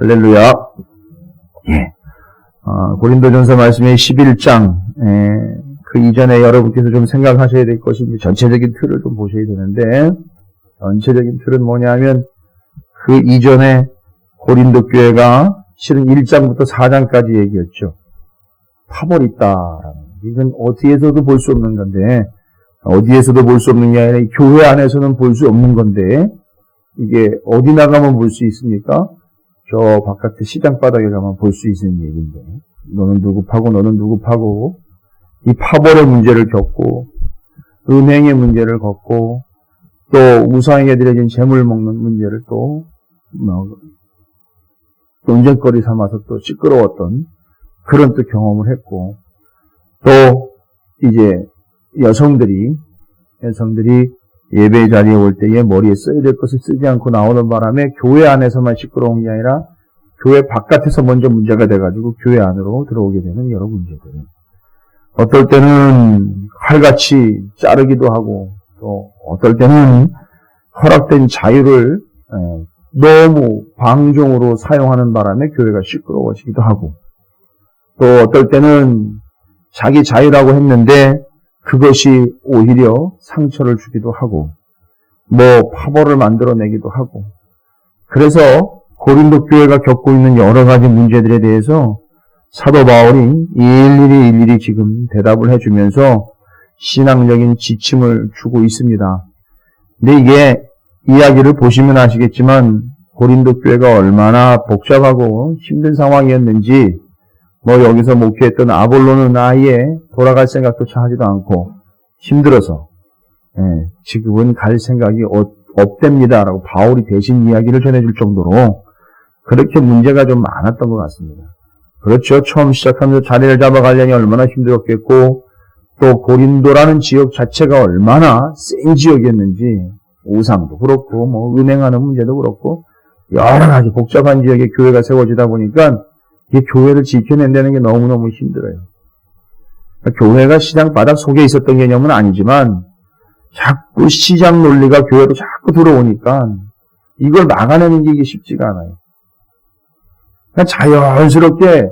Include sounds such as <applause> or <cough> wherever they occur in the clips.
할렐루야. 예. 어, 고린도전서 말씀의 11장, 예, 그 이전에 여러분께서 좀 생각하셔야 될 것이 이제 전체적인 틀을 좀 보셔야 되는데, 전체적인 틀은 뭐냐면, 그 이전에 고린도 교회가 실은 1장부터 4장까지 얘기했죠. 파벌 있다라는. 이건 어디에서도 볼 수 없는 건데, 어디에서도 볼 수 없는 게 아니라 교회 안에서는 볼 수 없는 건데, 이게 어디 나가면 볼 수 있습니까? 저 바깥에 시장 바닥에 가면 볼 수 있는 얘기인데 너는 누구 파고 너는 누구 파고 이 파벌의 문제를 겪고 은행의 문제를 겪고 또 우상에게 드려진 재물 먹는 문제를 또 뭐, 논쟁거리 삼아서 또 시끄러웠던 그런 또 경험을 했고 또 이제 여성들이 여성들이 예배 자리에 올 때에 머리에 써야 될 것을 쓰지 않고 나오는 바람에 교회 안에서만 시끄러운 게 아니라 교회 바깥에서 먼저 문제가 돼가지고 교회 안으로 들어오게 되는 여러 문제들. 어떨 때는 칼같이 자르기도 하고 또 어떨 때는 허락된 자유를 너무 방종으로 사용하는 바람에 교회가 시끄러워지기도 하고 또 어떨 때는 자기 자유라고 했는데 그것이 오히려 상처를 주기도 하고, 뭐 파벌을 만들어내기도 하고, 그래서 고린도 교회가 겪고 있는 여러 가지 문제들에 대해서 사도 바울이 일일이 일일이 지금 대답을 해주면서 신앙적인 지침을 주고 있습니다. 근데 이게 이야기를 보시면 아시겠지만 고린도 교회가 얼마나 복잡하고 힘든 상황이었는지 뭐 여기서 목회했던 아볼로는 아예 돌아갈 생각조차 하지도 않고 힘들어서 예, 지금은 갈 생각이 없, 없답니다라고 바울이 대신 이야기를 전해줄 정도로 그렇게 문제가 좀 많았던 것 같습니다. 그렇죠. 처음 시작하면서 자리를 잡아가려니 얼마나 힘들었겠고 또 고린도라는 지역 자체가 얼마나 센 지역이었는지 우상도 그렇고 뭐 은행하는 문제도 그렇고 여러 가지 복잡한 지역에 교회가 세워지다 보니까 이 교회를 지켜낸다는 게 너무너무 힘들어요. 교회가 시장 바닥 속에 있었던 개념은 아니지만 자꾸 시장 논리가 교회로 자꾸 들어오니까 이걸 막아내는 게 쉽지가 않아요. 그러니까 자연스럽게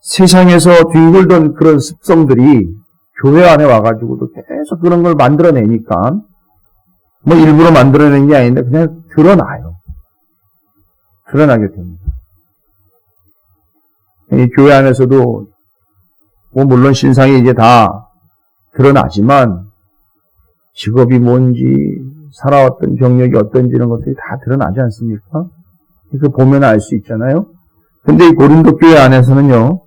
세상에서 뒹굴던 그런 습성들이 교회 안에 와가지고도 계속 그런 걸 만들어내니까 뭐 일부러 만들어낸 게 아닌데 그냥 드러나요. 드러나게 됩니다. 이 교회 안에서도 뭐 물론 신상이 이제 다 드러나지만 직업이 뭔지 살아왔던 경력이 어떤지 이런 것들이 다 드러나지 않습니까? 그 보면 알 수 있잖아요. 근데 이 고린도 교회 안에서는요,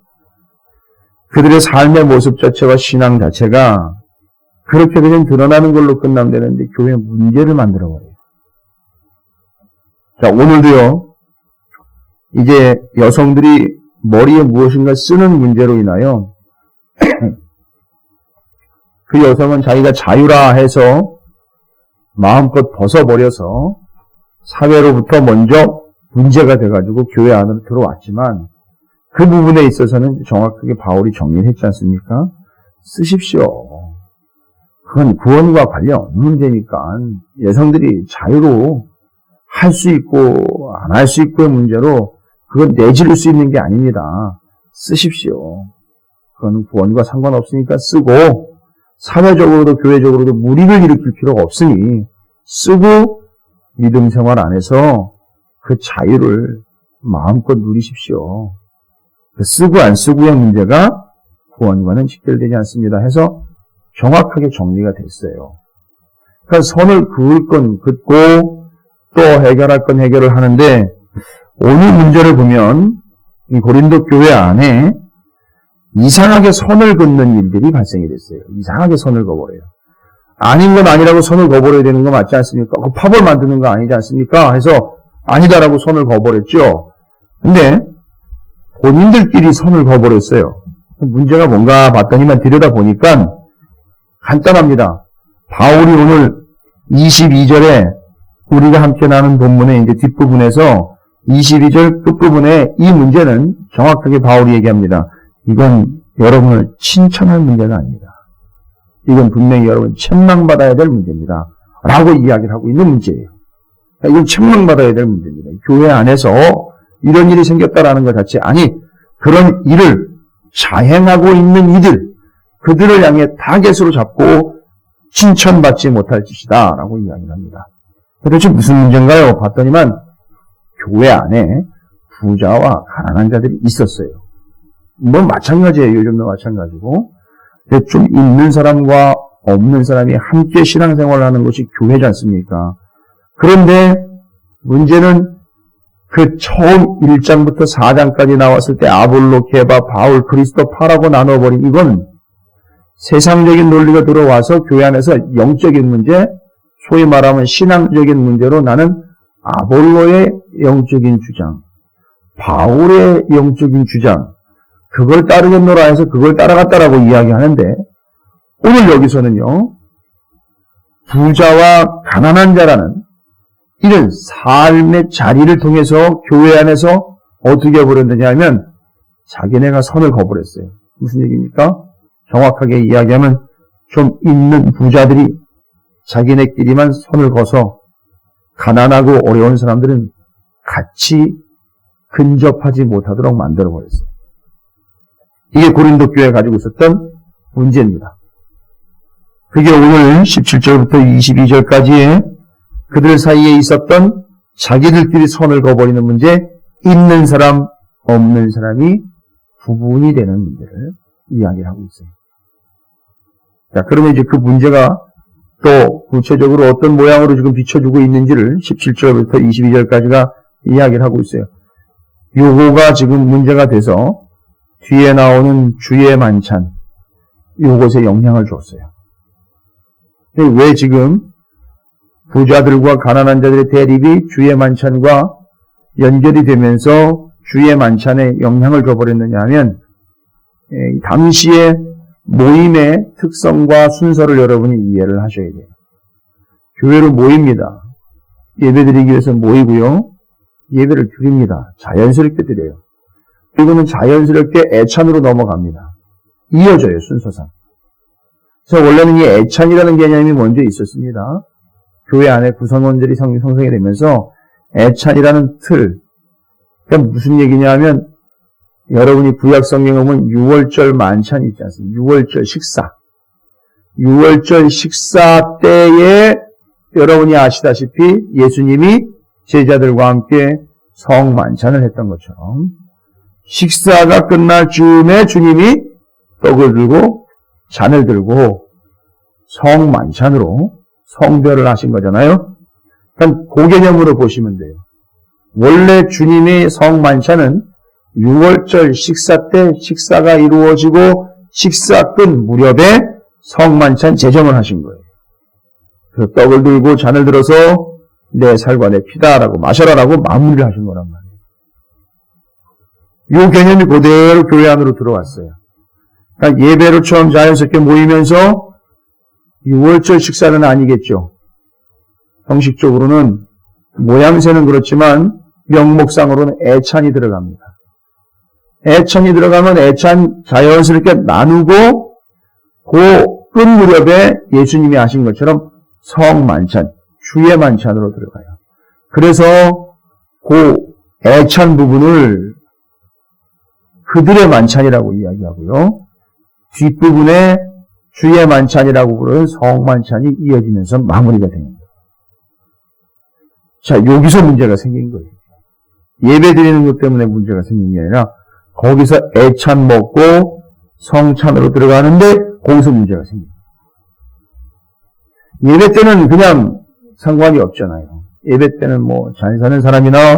그들의 삶의 모습 자체와 신앙 자체가 그렇게 그냥 드러나는 걸로 끝나면 되는데 교회 문제를 만들어버려요. 자, 오늘도요, 이제 여성들이 머리에 무엇인가 쓰는 문제로 인하여 <clears throat> 그 여성은 자기가 자유라 해서 마음껏 벗어버려서 사회로부터 먼저 문제가 돼가지고 교회 안으로 들어왔지만 그 부분에 있어서는 정확하게 바울이 정리를 했지 않습니까? 쓰십시오. 그건 구원과 관련 문제니까 여성들이 자유로 할 수 있고 안 할 수 있고의 문제로 그건 내지를 수 있는 게 아닙니다. 쓰십시오. 그건 구원과 상관없으니까 쓰고 사회적으로도 교회적으로도 무리를 일으킬 필요가 없으니 쓰고 믿음 생활 안에서 그 자유를 마음껏 누리십시오. 그 쓰고 안 쓰고의 문제가 구원과는 직결되지 않습니다. 해서 정확하게 정리가 됐어요. 그러니까 선을 그을 건 긋고 또 해결할 건 해결을 하는데 오늘 문제를 보면 이 고린도 교회 안에 이상하게 선을 긋는 일들이 발생이 됐어요. 이상하게 선을 거버려요. 아닌 건 아니라고 선을 거버려야 되는 거 맞지 않습니까? 그 파벌 만드는 거 아니지 않습니까? 해서 아니다라고 선을 거버렸죠. 근데 본인들끼리 선을 거버렸어요. 문제가 뭔가 봤더니만 들여다보니까 간단합니다. 바울이 오늘 22절에 우리가 함께 나눈 본문의 이제 뒷부분에서 22절 끝부분에 이 문제는 정확하게 바울이 얘기합니다. 이건 여러분을 칭찬할 문제가 아닙니다. 이건 분명히 여러분 책망받아야 될 문제입니다. 라고 이야기를 하고 있는 문제예요. 이건 책망받아야 될 문제입니다. 교회 안에서 이런 일이 생겼다라는 것 자체 아니 그런 일을 자행하고 있는 이들 그들을 향해 타겟으로 잡고 칭찬받지 못할 짓이다 라고 이야기를 합니다. 도대체 무슨 문제인가요? 봤더니만 교회 안에 부자와 가난한 자들이 있었어요. 뭐 마찬가지예요. 요즘도 마찬가지고. 좀 있는 사람과 없는 사람이 함께 신앙생활을 하는 것이 교회지 않습니까? 그런데 문제는 그 처음 1장부터 4장까지 나왔을 때 아볼로, 케바, 바울, 그리스도, 파라고 나눠버린 이건 세상적인 논리가 들어와서 교회 안에서 영적인 문제, 소위 말하면 신앙적인 문제로 나는 아볼로의 영적인 주장, 바울의 영적인 주장, 그걸 따르겠노라 해서 그걸 따라갔다라고 이야기하는데, 오늘 여기서는요, 부자와 가난한 자라는 이런 삶의 자리를 통해서 교회 안에서 어떻게 버렸느냐 하면 자기네가 선을 거버렸어요. 무슨 얘기입니까? 정확하게 이야기하면 좀 있는 부자들이 자기네끼리만 선을 거서 가난하고 어려운 사람들은 같이 근접하지 못하도록 만들어 버렸어요. 이게 고린도 교회가 가지고 있었던 문제입니다. 그게 오늘 17절부터 22절까지의 그들 사이에 있었던 자기들끼리 선을 거버리는 문제, 있는 사람, 없는 사람이 구분이 되는 문제를 이야기를 하고 있어요. 자, 그러면 이제 그 문제가 또 구체적으로 어떤 모양으로 지금 비춰주고 있는지를 17절부터 22절까지가 이야기를 하고 있어요. 요거가 지금 문제가 돼서 뒤에 나오는 주의 만찬, 요것에 영향을 줬어요. 왜 지금 부자들과 가난한 자들의 대립이 주의 만찬과 연결이 되면서 주의 만찬에 영향을 줘버렸느냐 하면 당시에 모임의 특성과 순서를 여러분이 이해를 하셔야 돼요. 교회로 모입니다. 예배 드리기 위해서 모이고요. 예배를 드립니다. 자연스럽게 드려요. 그리고는 자연스럽게 애찬으로 넘어갑니다. 이어져요, 순서상. 그래서 원래는 이 애찬이라는 개념이 먼저 있었습니다. 교회 안에 구성원들이 성성이 되면서 애찬이라는 틀. 그게 무슨 얘기냐 하면 여러분이 구약 성경에 보면 6월절 만찬 있지 않습니까? 6월절 식사. 6월절 식사 때에 여러분이 아시다시피 예수님이 제자들과 함께 성만찬을 했던 것처럼 식사가 끝날 즈음에 주님이 떡을 들고 잔을 들고 성만찬으로 성별을 하신 거잖아요. 그 개념으로 보시면 돼요. 원래 주님의 성만찬은 6월절 식사 때 식사가 이루어지고 식사 끝 무렵에 성만찬 제정을 하신 거예요. 그 떡을 들고 잔을 들어서 내 살과 내 피다라고 마셔라라고 마무리를 하신 거란 말이에요. 이 개념이 그대로 교회 안으로 들어왔어요. 그러니까 예배로 처음 자연스럽게 모이면서 6월절 식사는 아니겠죠. 형식적으로는 모양새는 그렇지만 명목상으로는 애찬이 들어갑니다. 애찬이 들어가면 애찬 자연스럽게 나누고 그 끝 무렵에 예수님이 하신 것처럼 성만찬, 주의 만찬으로 들어가요. 그래서 그 애찬 부분을 그들의 만찬이라고 이야기하고요. 뒷부분에 주의 만찬이라고 부르는 성만찬이 이어지면서 마무리가 됩니다. 자, 여기서 문제가 생긴 거예요. 예배 드리는 것 때문에 문제가 생긴 게 아니라 거기서 애찬 먹고 성찬으로 들어가는데 거기서 문제가 생깁니다. 예배 때는 그냥 상관이 없잖아요. 예배 때는 뭐 잘 사는 사람이나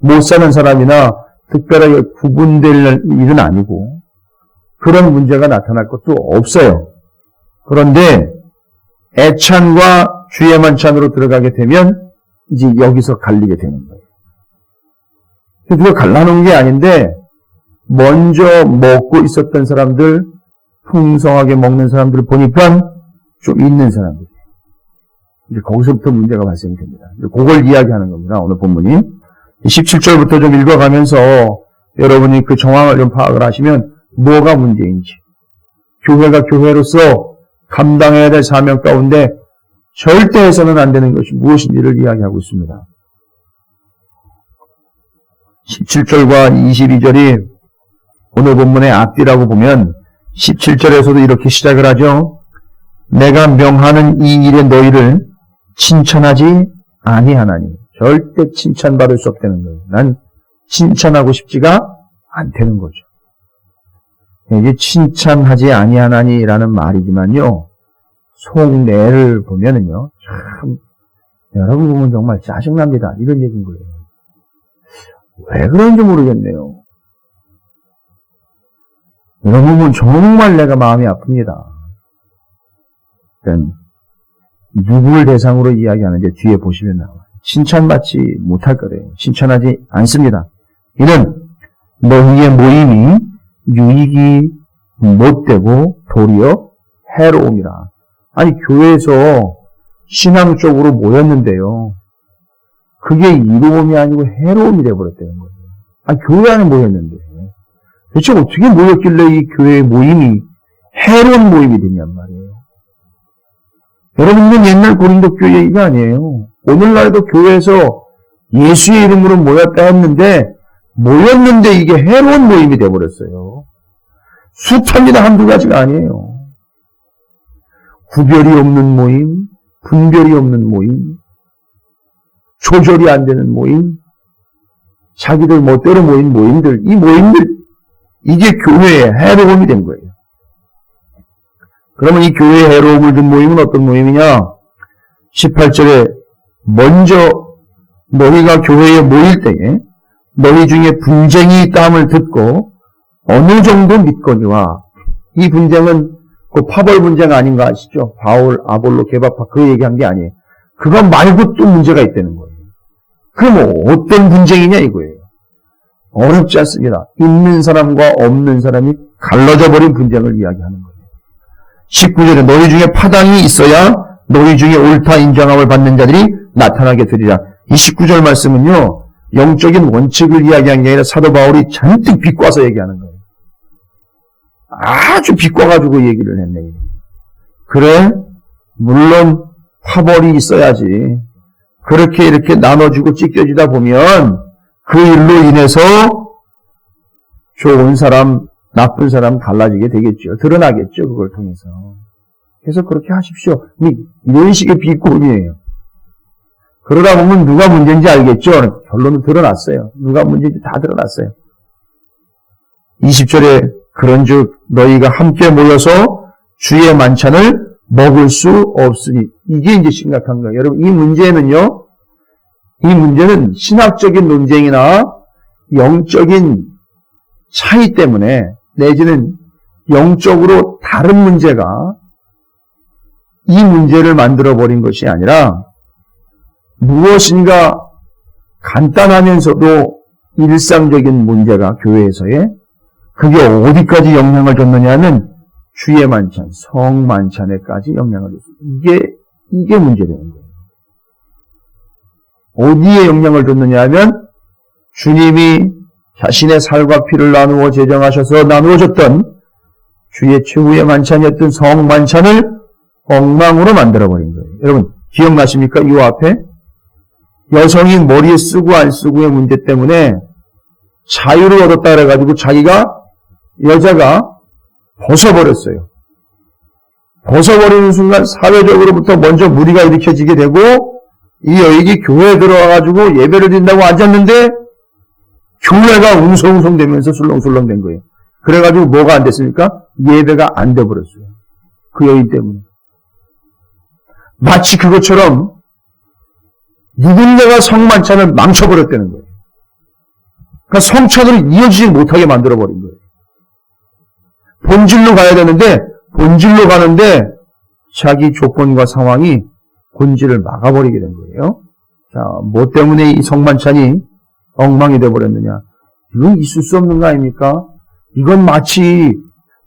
못 사는 사람이나 특별하게 구분될 일은 아니고 그런 문제가 나타날 것도 없어요. 그런데 애찬과 주의 만찬으로 들어가게 되면 이제 여기서 갈리게 되는 거예요. 그거 갈라놓은 게 아닌데 먼저 먹고 있었던 사람들, 풍성하게 먹는 사람들을 보니까 좀 있는 사람들. 이제 거기서부터 문제가 발생이 됩니다. 그걸 이야기하는 겁니다. 오늘 본문이. 17절부터 좀 읽어가면서 여러분이 그 정황을 좀 파악을 하시면 뭐가 문제인지. 교회가 교회로서 감당해야 될 사명 가운데 절대 해서는 안 되는 것이 무엇인지를 이야기하고 있습니다. 17절과 22절이 오늘 본문의 앞뒤라고 보면 17절에서도 이렇게 시작을 하죠. 내가 명하는 이 일에 너희를 칭찬하지 아니하나니 절대 칭찬받을 수 없다는 거예요. 난 칭찬하고 싶지가 않다는 거죠. 이게 칭찬하지 아니하나니라는 말이지만요. 속내를 보면은요. 참 여러분 보면 정말 짜증납니다. 이런 얘기인 거예요. 왜 그런지 모르겠네요. 여러분 보면 정말 내가 마음이 아픕니다. 그러니까 누구를 대상으로 이야기하는지 뒤에 보시면 나와요. 칭찬받지 못할 거래요. 칭찬하지 않습니다. 이는 너희의 모임이 유익이 못되고 도리어 해로움이라. 아니 교회에서 신앙적으로 모였는데요. 그게 이로움이 아니고 해로움이 되어버렸다는 거예요. 아니 교회 안에 모였는데 대체 어떻게 모였길래 이 교회 모임이 해로운 모임이 되냔 말이에요. 여러분은 옛날 고린도 교회 얘기가 아니에요. 오늘날도 교회에서 예수의 이름으로 모였다 했는데 모였는데 이게 해로운 모임이 되어버렸어요. 숱합니다. 한두 가지가 아니에요. 구별이 없는 모임, 분별이 없는 모임, 조절이 안 되는 모임, 자기들 멋대로 모인 모임들, 이 모임들, 이게 교회의 해로움이 된 거예요. 그러면 이 교회의 해로움을 든 모임은 어떤 모임이냐? 18절에 먼저 너희가 교회에 모일 때에 너희 중에 분쟁이 있다함을 듣고 어느 정도 믿거니와 이 분쟁은 그 파벌 분쟁 아닌가 아시죠? 바울, 아볼로, 개바파 그 얘기한 게 아니에요. 그거 말고 또 문제가 있다는 거예요. 그럼 어떤 분쟁이냐 이거예요. 어렵지 않습니다. 있는 사람과 없는 사람이 갈라져 버린 분쟁을 이야기하는 거예요. 19절에 너희 중에 파당이 있어야 너희 중에 옳다 인정함을 받는 자들이 나타나게 되리라. 이 19절 말씀은요. 영적인 원칙을 이야기한 게 아니라 사도 바울이 잔뜩 비꼬아서 얘기하는 거예요. 아주 비꼬아가지고 얘기를 했네. 그래, 물론 파벌이 있어야지. 그렇게 이렇게 나눠지고 찢겨지다 보면 그 일로 인해서 좋은 사람, 나쁜 사람 갈라지게 되겠죠. 드러나겠죠. 그걸 통해서. 그래서 그렇게 하십시오. 이런 식의 비꼬음이에요. 그러다 보면 누가 문제인지 알겠죠? 결론은 드러났어요. 누가 문제인지 다 드러났어요. 20절에 그런 즉 너희가 함께 모여서 주의 만찬을 먹을 수 없으니 이게 이제 심각한 거예요. 여러분 이 문제는요. 이 문제는 신학적인 논쟁이나 영적인 차이 때문에 내지는 영적으로 다른 문제가 이 문제를 만들어 버린 것이 아니라 무엇인가 간단하면서도 일상적인 문제가 교회에서의 그게 어디까지 영향을 줬느냐는 주의 만찬, 성 만찬에까지 영향을 줬습니다. 이게 이게 문제되는 거예요. 어디에 영향을 줬느냐 하면 주님이 자신의 살과 피를 나누어 제정하셔서 나누어 줬던 주의 최후의 만찬이었던 성 만찬을 엉망으로 만들어 버린 거예요. 여러분 기억나십니까? 이 앞에 여성이 머리에 쓰고 안 쓰고의 문제 때문에 자유를 얻었다 그래가지고 자기가 여자가 벗어버렸어요. 벗어버리는 순간 사회적으로부터 먼저 무리가 일으켜지게 되고 이 여인이 교회에 들어와가지고 예배를 드린다고 앉았는데 교회가 웅성웅성 되면서 술렁술렁 된 거예요. 그래가지고 뭐가 안 됐습니까? 예배가 안 돼버렸어요. 그 여인 때문에. 마치 그것처럼 누군가가 성만찬을 망쳐버렸다는 거예요. 그러니까 성찬으로 이어지지 못하게 만들어버린 거예요. 본질로 가야 되는데 본질로 가는데 자기 조건과 상황이 본질을 막아버리게 된 거예요. 자, 뭐 때문에 이 성만찬이 엉망이 되어버렸느냐. 이건 있을 수 없는 거 아닙니까? 이건 마치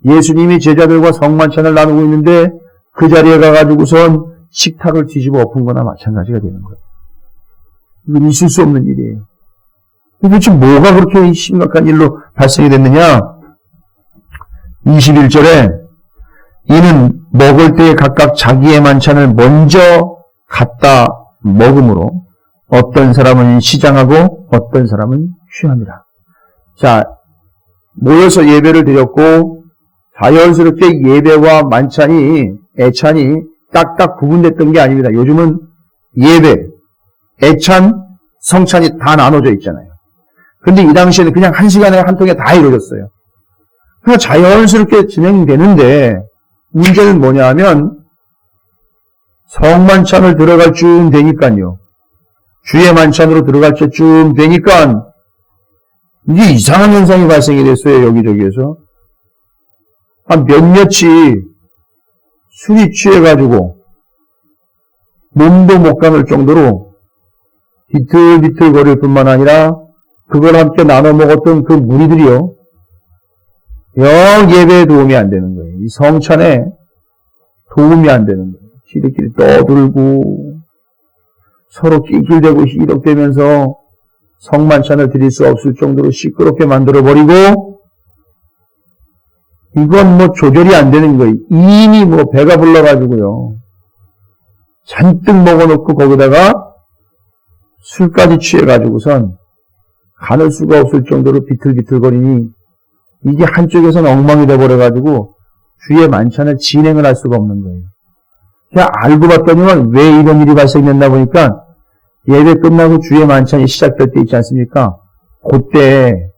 예수님이 제자들과 성만찬을 나누고 있는데 그 자리에 가가지고선 식탁을 뒤집어 엎은 거나 마찬가지가 되는 거예요. 이건 있을 수 없는 일이에요. 도대체 뭐가 그렇게 심각한 일로 발생이 됐느냐? 21절에 이는 먹을 때에 각각 자기의 만찬을 먼저 갖다 먹음으로 어떤 사람은 시장하고 어떤 사람은 취합니다. 자, 모여서 예배를 드렸고 자연스럽게 예배와 만찬이 애찬이 딱딱 구분됐던 게 아닙니다. 요즘은 예배, 애찬, 성찬이 다 나눠져 있잖아요. 근데 이 당시에는 그냥 한 시간에 한 통에 다 이루어졌어요. 그냥 자연스럽게 진행되는데 문제는 뭐냐 하면 성만찬을 들어갈 쯤 되니까요. 주의 만찬으로 들어갈 때쯤 되니까 이게 이상한 현상이 발생이 됐어요. 여기저기에서. 한 몇몇이 술이 취해가지고 몸도 못 감을 정도로 비틀비틀 거릴 뿐만 아니라 그걸 함께 나눠 먹었던 그 무리들이요. 영 예배에 도움이 안 되는 거예요. 이 성찬에 도움이 안 되는 거예요. 지들끼리 떠들고 서로 낄낄대고 희덕대면서 성만찬을 드릴 수 없을 정도로 시끄럽게 만들어버리고 이건 뭐 조절이 안 되는 거예요. 이미 뭐 배가 불러가지고요. 잔뜩 먹어놓고 거기다가 술까지 취해가지고선 가눌 수가 없을 정도로 비틀비틀거리니 이게 한쪽에서는 엉망이 돼버려가지고 주의 만찬을 진행을 할 수가 없는 거예요. 그냥 알고 봤더니만 왜 이런 일이 발생됐나 보니까 예배 끝나고 주의 만찬이 시작될 때 있지 않습니까? 그때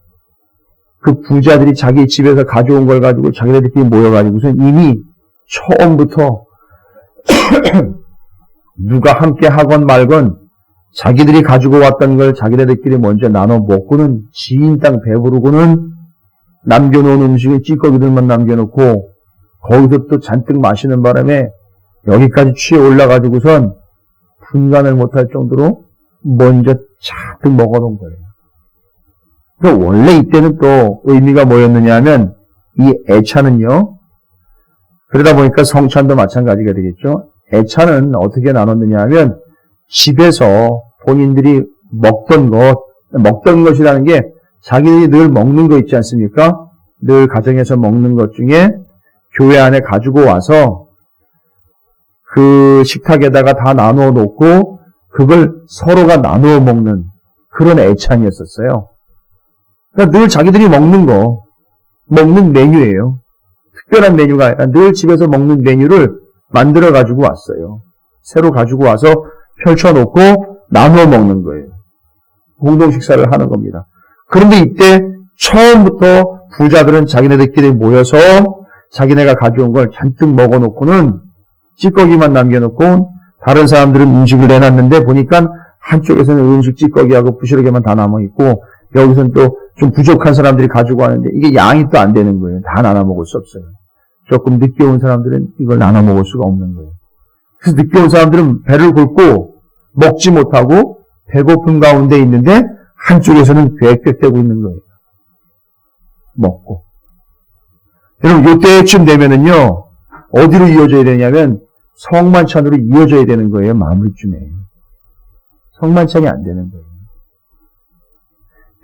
그 부자들이 자기 집에서 가져온 걸 가지고 자기네들끼리 모여가지고서 이미 처음부터 <clears throat> 누가 함께 하건 말건 자기들이 가지고 왔던 걸 자기네들끼리 먼저 나눠 먹고는 지인 땅 배부르고는 남겨놓은 음식을 찌꺼기들만 남겨놓고 거기서 또 잔뜩 마시는 바람에 여기까지 취해 올라가지고선 분간을 못할 정도로 먼저 잔뜩 먹어놓은 거예요. 그러니까 원래 이때는 또 의미가 뭐였느냐 하면 이 애차는요. 그러다 보니까 성찬도 마찬가지가 되겠죠. 애차는 어떻게 나눴느냐 하면 집에서 본인들이 먹던 것, 먹던 것이라는 게 자기들이 늘 먹는 거 있지 않습니까? 늘 가정에서 먹는 것 중에 교회 안에 가지고 와서 그 식탁에다가 다 나누어 놓고 그걸 서로가 나누어 먹는 그런 애찬이었었어요. 그러니까 늘 자기들이 먹는 거, 먹는 메뉴예요. 특별한 메뉴가 아니라 늘 집에서 먹는 메뉴를 만들어 가지고 왔어요. 새로 가지고 와서 펼쳐놓고 나누어 먹는 거예요. 공동 식사를 하는 겁니다. 그런데 이때 처음부터 부자들은 자기네들끼리 모여서 자기네가 가져온 걸 잔뜩 먹어놓고는 찌꺼기만 남겨놓고 다른 사람들은 음식을 내놨는데 보니까 한쪽에서는 음식 찌꺼기하고 부스러기만 다 남아있고 여기서는 또 좀 부족한 사람들이 가지고 왔는데 이게 양이 또 안 되는 거예요. 다 나눠 먹을 수 없어요. 조금 늦게 온 사람들은 이걸 나눠 먹을 수가 없는 거예요. 그래서 늦게 온 사람들은 배를 굴고 먹지 못하고 배고픈 가운데 있는데 한쪽에서는 괴격되고 있는 거예요. 먹고. 여러분, 요때쯤 되면은요, 어디로 이어져야 되냐면, 성만찬으로 이어져야 되는 거예요, 마무리쯤에. 성만찬이 안 되는 거예요.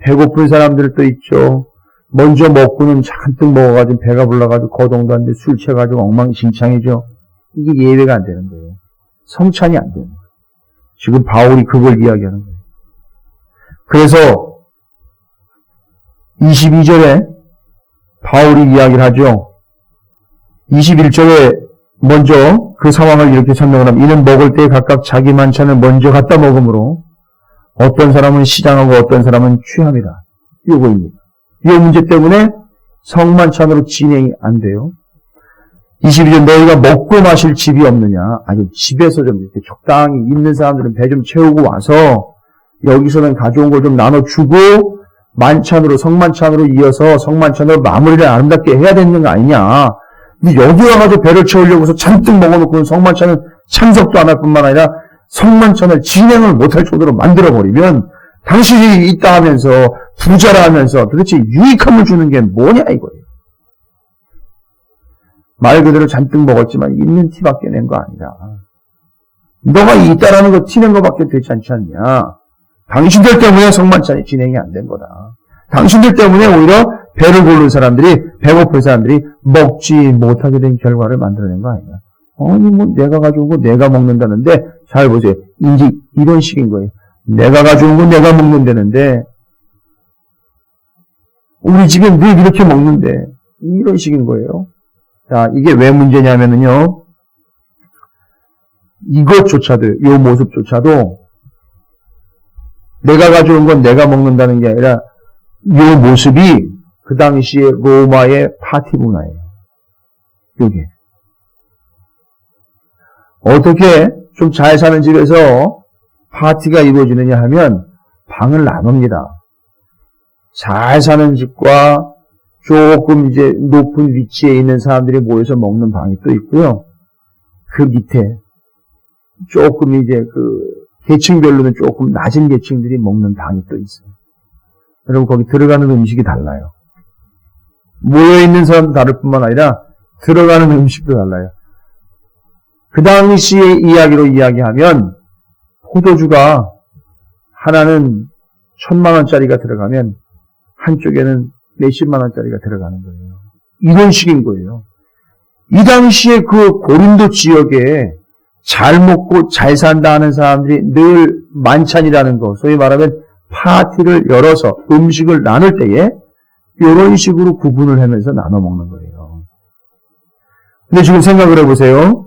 배고픈 사람들 도 있죠. 먼저 먹고는 잔뜩 먹어가지고 배가 불러가지고 거동도 안 돼, 술 취해가지고 엉망진창이죠. 이게 예배가 안 되는 거예요. 성찬이 안 되는 거예요. 지금 바울이 그걸 이야기하는 거예요. 그래서 22절에 바울이 이야기를 하죠. 21절에 먼저 그 상황을 이렇게 설명을 하면 이는 먹을 때 각각 자기 만찬을 먼저 갖다 먹으므로 어떤 사람은 시장하고 어떤 사람은 취합니다. 요거입니다. 이 문제 때문에 성만찬으로 진행이 안 돼요. 22절 너희가 먹고 마실 집이 없느냐. 아니 집에서 좀 이렇게 적당히 있는 사람들은 배 좀 채우고 와서 여기서는 가져온 걸 좀 나눠주고 만찬으로 성만찬으로 이어서 성만찬으로 마무리를 아름답게 해야 되는 거 아니냐. 근데 여기 와가지고 배를 채우려고 해서 잔뜩 먹어놓고 성만찬은 참석도 안 할 뿐만 아니라 성만찬을 진행을 못할 정도로 만들어버리면 당신이 있다 하면서 부자라 하면서 도대체 유익함을 주는 게 뭐냐 이거예요. 말 그대로 잔뜩 먹었지만 있는 티밖에 낸 거 아니라 너가 있다라는 거 티낸 거밖에 되지 않지 않냐. 당신들 때문에 성만찬이 진행이 안 된 거다. 당신들 때문에 오히려 배를 고른 사람들이 배고픈 사람들이 먹지 못하게 된 결과를 만들어낸 거 아니야. 아니 뭐 내가 가져온 거 내가 먹는다는데 잘 보세요. 이제 이런 식인 거예요. 내가 가져온 거 내가 먹는다는데 우리 집에 늘 이렇게 먹는데 이런 식인 거예요. 자, 이게 왜 문제냐면은요. 이것조차도 요 모습조차도 내가 가져온 건 내가 먹는다는 게 아니라 요 모습이 그 당시에 로마의 파티 문화예요. 요게. 어떻게 좀 잘 사는 집에서 파티가 이루어지느냐 하면 방을 나눕니다. 잘 사는 집과 조금 이제 높은 위치에 있는 사람들이 모여서 먹는 방이 또 있고요. 그 밑에 조금 이제 그 계층별로는 조금 낮은 계층들이 먹는 방이 또 있어요. 여러분 거기 들어가는 음식이 달라요. 모여 있는 사람도 다를 뿐만 아니라 들어가는 음식도 달라요. 그 당시의 이야기로 이야기하면 포도주가 하나는 천만 원짜리가 들어가면 한쪽에는 몇십만 원짜리가 들어가는 거예요. 이런 식인 거예요. 이 당시에 그 고린도 지역에 잘 먹고 잘 산다 하는 사람들이 늘 만찬이라는 거, 소위 말하면 파티를 열어서 음식을 나눌 때에 이런 식으로 구분을 하면서 나눠 먹는 거예요. 근데 지금 생각을 해보세요.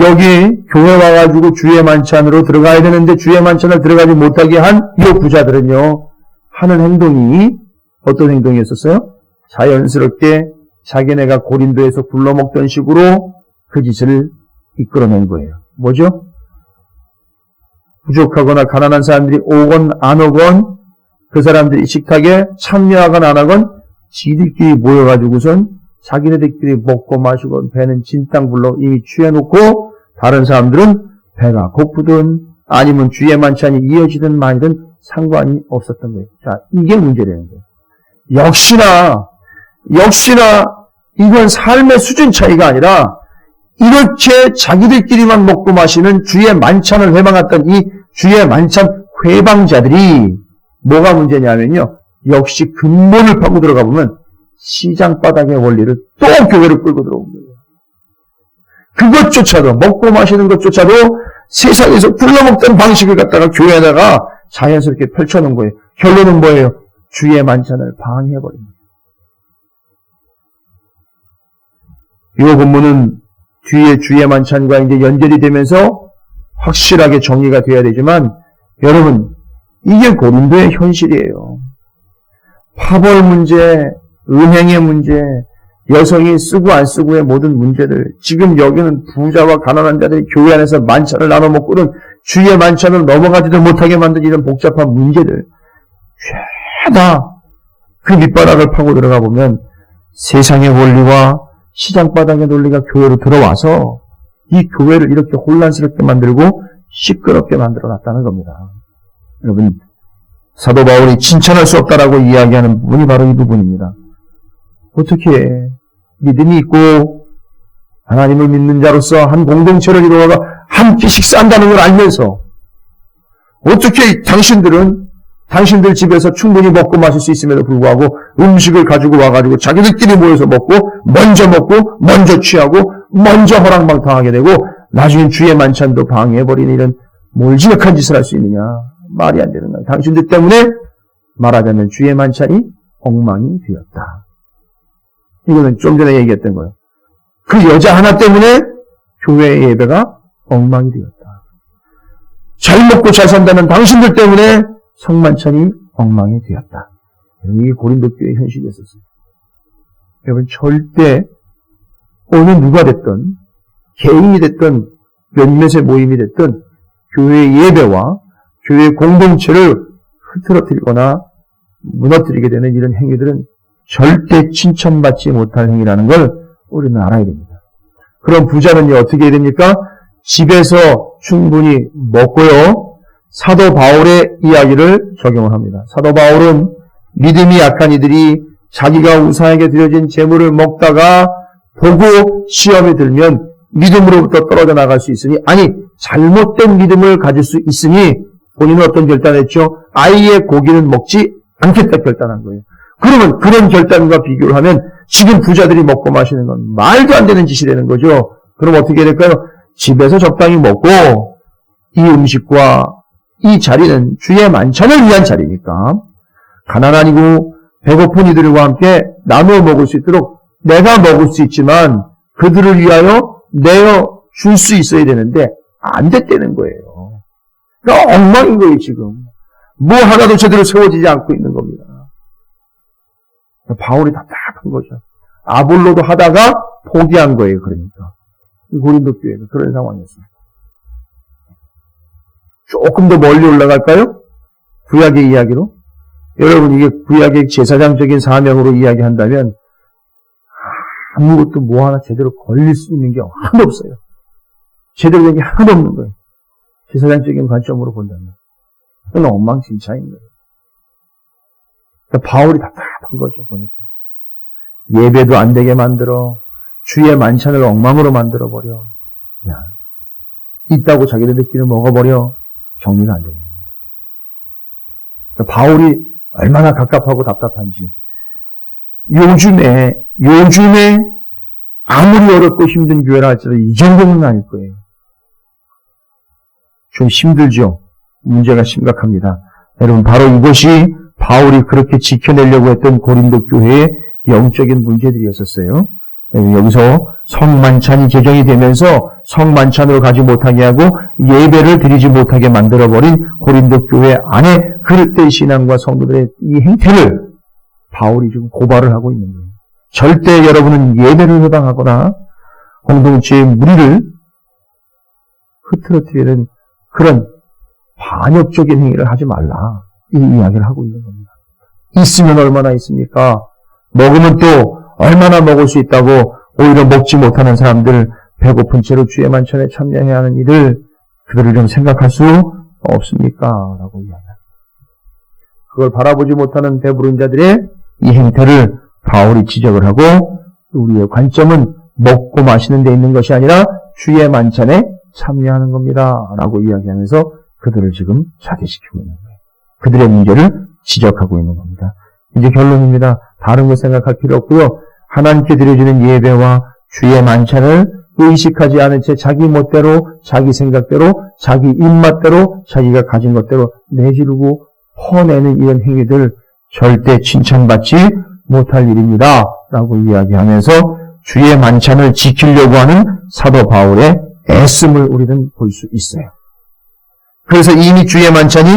여기 교회 와가지고 주의 만찬으로 들어가야 되는데 주의 만찬을 들어가지 못하게 한 이 부자들은요, 하는 행동이 어떤 행동이었었어요? 자연스럽게 자기네가 고린도에서 굴러먹던 식으로 그 짓을 이끌어낸 거예요. 뭐죠? 부족하거나 가난한 사람들이 오건 안 오건 그 사람들이 식탁에 참여하건 안 하건 지들끼리 모여가지고선 자기네들끼리 먹고 마시고 배는 진땅 불러 이미 취해놓고 다른 사람들은 배가 고프든 아니면 주의 만찬이 이어지든 말든 상관이 없었던 거예요. 자, 이게 문제라는 거예요. 역시나, 역시나 이건 삶의 수준 차이가 아니라 이렇게 자기들끼리만 먹고 마시는 주의 만찬을 회방했던 이 주의 만찬 회방자들이 뭐가 문제냐면요. 역시 근본을 파고 들어가 보면 시장 바닥의 원리를 또 교회를 끌고 들어온 거예요. 그것조차도 먹고 마시는 것조차도 세상에서 굴러먹던 방식을 갖다가 교회에다가 자연스럽게 펼쳐놓은 거예요. 결론은 뭐예요? 주의 만찬을 방해해버립니다. 이 본문은 뒤에 주의 만찬과 이제 연결이 되면서 확실하게 정리가 돼야 되지만 여러분 이게 고린도의 현실이에요. 파벌 문제, 음행의 문제, 여성이 쓰고 안 쓰고의 모든 문제들 지금 여기는 부자와 가난한 자들이 교회 안에서 만찬을 나눠 먹고는 주의 만찬을 넘어가지도 못하게 만든 이런 복잡한 문제들 죄다 그 밑바닥을 파고 들어가 보면 세상의 원리와 시장바닥의 논리가 교회로 들어와서 이 교회를 이렇게 혼란스럽게 만들고 시끄럽게 만들어 놨다는 겁니다. 여러분, 사도 바울이 칭찬할 수 없다라고 이야기하는 부분이 바로 이 부분입니다. 어떻게 믿음이 있고 하나님을 믿는 자로서 한 공동체를 이루어가 함께 식사한다는 걸 알면서 어떻게 당신들은 당신들 집에서 충분히 먹고 마실 수 있음에도 불구하고 음식을 가지고 와가지고 자기들끼리 모여서 먹고 먼저 먹고 먼저 취하고 먼저 허랑방탕하게 되고 나중엔 주의 만찬도 방해해버리는 이런 몰지각한 짓을 할 수 있느냐 말이 안 되는 거야. 당신들 때문에 말하자면 주의 만찬이 엉망이 되었다. 이거는 좀 전에 얘기했던 거예요. 그 여자 하나 때문에 교회의 예배가 엉망이 되었다. 잘 먹고 잘 산다는 당신들 때문에 성만찬이 엉망이 되었다. 이게 고린도 교회 현실이었었어요. 여러분 절대 어느 누가 됐든 개인이 됐든 몇몇의 모임이 됐든 교회 예배와 교회 공동체를 흐트러뜨리거나 무너뜨리게 되는 이런 행위들은 절대 칭찬받지 못할 행위라는 걸 우리는 알아야 됩니다. 그럼 부자는요 어떻게 해야 됩니까? 집에서 충분히 먹고요. 사도 바울의 이야기를 적용을 합니다. 사도 바울은 믿음이 약한 이들이 자기가 우상에게 드려진 재물을 먹다가 보고 시험에 들면 믿음으로부터 떨어져 나갈 수 있으니 아니 잘못된 믿음을 가질 수 있으니 본인은 어떤 결단을 했죠? 아이의 고기는 먹지 않겠다 결단한 거예요. 그러면 그런 결단과 비교를 하면 지금 부자들이 먹고 마시는 건 말도 안 되는 짓이 되는 거죠. 그럼 어떻게 해야 될까요? 집에서 적당히 먹고 이 음식과 이 자리는 주의 만찬을 위한 자리니까 가난 아니고 배고픈 이들과 함께 나누어 먹을 수 있도록 내가 먹을 수 있지만 그들을 위하여 내어 줄 수 있어야 되는데 안 됐다는 거예요. 그러니까 엉망인 거예요, 지금. 뭐 하나도 제대로 세워지지 않고 있는 겁니다. 바울이 답답한 거죠. 아볼로도 하다가 포기한 거예요, 그러니까. 고린도 교회는 그런 상황이었습니다. 조금 더 멀리 올라갈까요? 구약의 이야기로? 여러분, 이게 구약의 제사장적인 사명으로 이야기한다면, 아무것도 뭐 하나 제대로 걸릴 수 있는 게 하나도 없어요. 제대로 된 게 하나도 없는 거예요. 제사장적인 관점으로 본다면. 그건 엉망진창인 거예요. 그러니까 바울이 답답한 거죠, 보니까. 예배도 안 되게 만들어, 주의 만찬을 엉망으로 만들어 버려. 야, 있다고 자기네들끼리 먹어버려. 정리가 안 됩니다. 그러니까 바울이 얼마나 갑갑하고 답답한지. 요즘에, 요즘에 아무리 어렵고 힘든 교회라 할지라도 이 정도는 아닐 거예요. 좀 힘들죠? 문제가 심각합니다. 여러분, 바로 이것이 바울이 그렇게 지켜내려고 했던 고린도 교회의 영적인 문제들이었었어요. 여기서 성만찬이 제정이 되면서 성만찬으로 가지 못하게 하고 예배를 드리지 못하게 만들어버린 고린도 교회 안에 그릇된 신앙과 성도들의 이 행태를 바울이 지금 고발을 하고 있는 거예요. 절대 여러분은 예배를 해방하거나 공동체의 무리를 흐트러뜨리는 그런 반역적인 행위를 하지 말라. 이 이야기를 하고 있는 겁니다. 있으면 얼마나 있습니까? 먹으면 또 얼마나 먹을 수 있다고 오히려 먹지 못하는 사람들, 배고픈 채로 주의 만찬에 참여해야 하는 이들, 그들을 좀 생각할 수 없습니까? 라고 이야기합니다. 그걸 바라보지 못하는 배부른 자들의 이 행태를 바울이 지적을 하고 우리의 관점은 먹고 마시는 데 있는 것이 아니라 주의 만찬에 참여하는 겁니다. 라고 이야기하면서 그들을 지금 자제시키고 있는 거예요. 그들의 문제를 지적하고 있는 겁니다. 이제 결론입니다. 다른 거 생각할 필요 없고요. 하나님께 드려지는 예배와 주의 만찬을 의식하지 않은 채 자기 멋대로, 자기 생각대로, 자기 입맛대로, 자기가 가진 것대로 내지르고 퍼내는 이런 행위들 절대 칭찬받지 못할 일입니다. 라고 이야기하면서 주의 만찬을 지키려고 하는 사도 바울의 애씀을 우리는 볼 수 있어요. 그래서 이미 주의 만찬이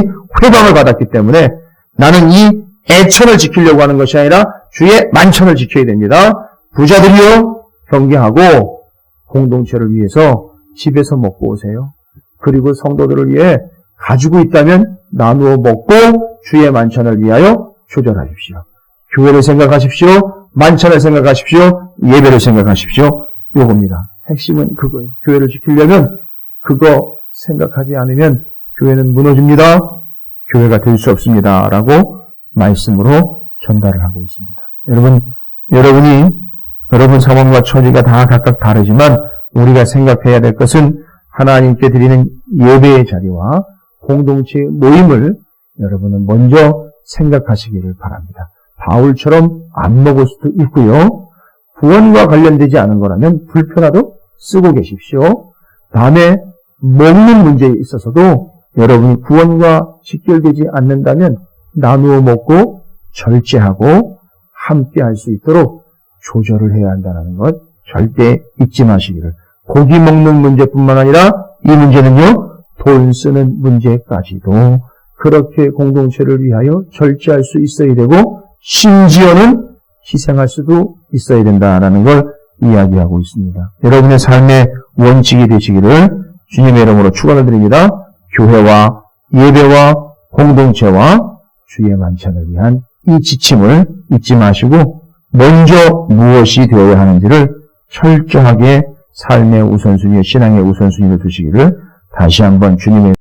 회방을 받았기 때문에 나는 이 애천을 지키려고 하는 것이 아니라 주의 만찬을 지켜야 됩니다. 부자들이요 경계하고 공동체를 위해서 집에서 먹고 오세요. 그리고 성도들을 위해 가지고 있다면 나누어 먹고 주의 만찬을 위하여 조절하십시오. 교회를 생각하십시오. 만찬을 생각하십시오. 예배를 생각하십시오. 요겁니다. 핵심은 그거예요. 교회를 지키려면 그거 생각하지 않으면 교회는 무너집니다. 교회가 될 수 없습니다. 라고 말씀으로 전달을 하고 있습니다. 여러분, 여러분이, 여러분 상황과 처지가 다 각각 다르지만 우리가 생각해야 될 것은 하나님께 드리는 예배의 자리와 공동체 모임을 여러분은 먼저 생각하시기를 바랍니다. 바울처럼 안 먹을 수도 있고요. 구원과 관련되지 않은 거라면 불편하도 쓰고 계십시오. 다음에 먹는 문제에 있어서도 여러분이 구원과 직결되지 않는다면 나누어 먹고 절제하고 함께 할 수 있도록 조절을 해야 한다는 것 절대 잊지 마시기를. 고기 먹는 문제뿐만 아니라 이 문제는요, 돈 쓰는 문제까지도 그렇게 공동체를 위하여 절제할 수 있어야 되고, 심지어는 희생할 수도 있어야 된다라는 걸 이야기하고 있습니다. 여러분의 삶의 원칙이 되시기를 주님의 이름으로 축원을 드립니다. 교회와 예배와 공동체와 주의 만찬을 위한 이 지침을 잊지 마시고 먼저 무엇이 되어야 하는지를 철저하게 삶의 우선순위, 신앙의 우선순위를 두시기를 다시 한번 주님의